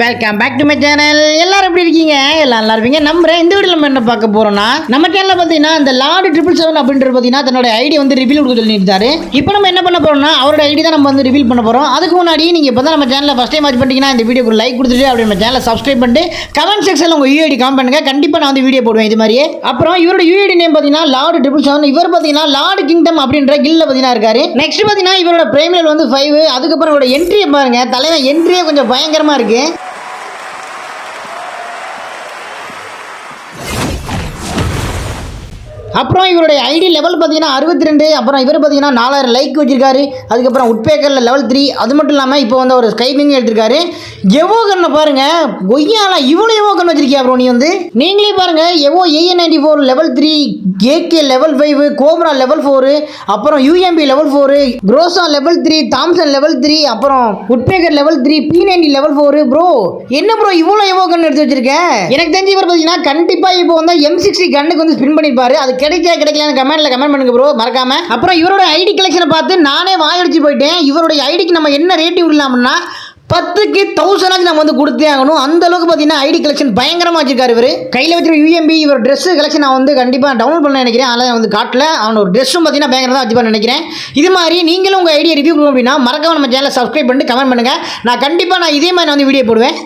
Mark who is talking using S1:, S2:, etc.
S1: Welcome back to my channel எல்லாரும் எப்படி இருக்கீங்க? எல்லாம் நல்லா இருப்பீங்க. நம்புறேன். இந்த வீடியோ நம்ம என்ன பார்க்க போறோம்னா நம்ம சேனல்ல பார்த்தீங்கன்னா இந்த லார்டு ட்ரிபிள் செவன் அப்படின்றது பார்த்தீங்கன்னா தன்னோட ஐடி வந்து ரிவீல் கொடுக்க சொல்லியிருந்தாரு. இப்போ நம்ம என்ன பண்ண போறோம்னா அவரோட ஐடி தான் நம்ம வந்து ரிவீல் பண்ண போறோம். அதுக்கு முன்னாடி நீங்க இப்போ தான் நம்ம சேனலில் ஃபஸ்ட் டைம் வாட்ச் பண்ணிட்டீங்கன்னா இந்த வீடியோக்கு லைக் கொடுத்துட்டு அப்படி நம்ம சேனலை சப்ஸ்கிரைப் பண்ணிட்டு கமெண்ட் செக்ஷனில் உங்கள் யூஐடி காமெண்ட் பண்ணுங்க. கண்டிப்பாக நான் வந்து வீடியோ போடுவேன் இது மாதிரியே. அப்புறம் இவரோட யூஐடி நேம் பார்த்தீங்கன்னா லார்டு ட்ரிபிள் செவன் இவர் பார்த்தீங்கன்னா லார்டு கிங்டம் அப்படின்ற கில்ல பார்த்தீங்கன்னா இருக்காரு. நெக்ஸ்ட் பார்த்தீங்கன்னா இவரோட பிரைமில் வந்து ஃபைவ் அதுக்கப்புறம் இவரோட என்ட்ரியை பாருங்க. தலைவன் என்ட்ரியே கொஞ்சம் பயங்கரமா இருக்கு. அப்புறம் இவருடைய ஐடி லெவல் பார்த்தீங்கன்னா அறுபத்தி ரெண்டு அப்புறம் இவர் பார்த்தீங்கன்னா நாலாயிரம் லைக் வச்சிருக்காரு. அதுக்கப்புறம் உட்பேக்கரில் லெவல் த்ரீ அது மட்டும் இல்லாமல் இப்போ வந்து ஒரு ஸ்கைபிங் எடுத்திருக்காரு. எவோ கண்ணை பாருங்க கொய்யால இவ்வளோ எவோ கண் வச்சிருக்கியா ப்ரோ நீ வந்து? நீங்களே பாருங்கள் evo AN ninety four level three AK level five cobra level four அப்புறம் UMP level four Groza level three Thompson level three அப்புறம் woodpecker level three P ninety level four bro என்ன bro இவ்வளோ evo கண் எடுத்து வச்சிருக்கேன் எனக்கு தெரிஞ்சு இவர் பார்த்தீங்கன்னா கண்டிப்பாக இப்போ வந்து எம் சிக்ஸ்டி கண்ணுக்கு வந்து ஸ்பின் பண்ணியிருப்பாரு அது கிடைக்கா கிடைக்கலன்னு கமெண்ட்ல கமெண்ட் பண்ணுங்க ப்ரோ மறக்காம. அப்புறம் இவரோட ஐடி கலெக்ஷனை பார்த்து நானே வாயடிச்சு போயிட்டேன். இவருடைய ஐடிக்கு நம்ம என்ன ரேட்டிங் விடலாம்னா பத்துக்கு தௌசண்டாச்சு நம்ம வந்து கொடுத்தே ஆகணும். அந்த அளவுக்கு பார்த்தீங்கன்னா ஐடி கலெக்ஷன் பயங்கரமாக வச்சிருக்காரு இவர். கையில் வச்சிருக்க யூஎம்பி இவர் ட்ரெஸ் கலெக்ஷன் நான் வந்து கண்டிப்பாக டவுன்லோட் பண்ண நினைக்கிறேன். அதனால் வந்து காட்டில். அவனோட ட்ரெஸ்ஸும் பார்த்தீங்கன்னா பயங்கரமாக தான் வச்சுப்பான்னு நினைக்கிறேன். இது மாதிரி நீங்களும் உங்கள் ஐடியா ரிவ்யூ கொடுக்கணும் அப்படின்னா மறக்காம நம்ம சேனலை சப்ஸ்கிரைப் பண்ணிட்டு கமெண்ட் பண்ணுங்கள் நான் கண்டிப்பாக நான் இதே மாதிரி நான் வந்து வீடியோ போடுவேன்.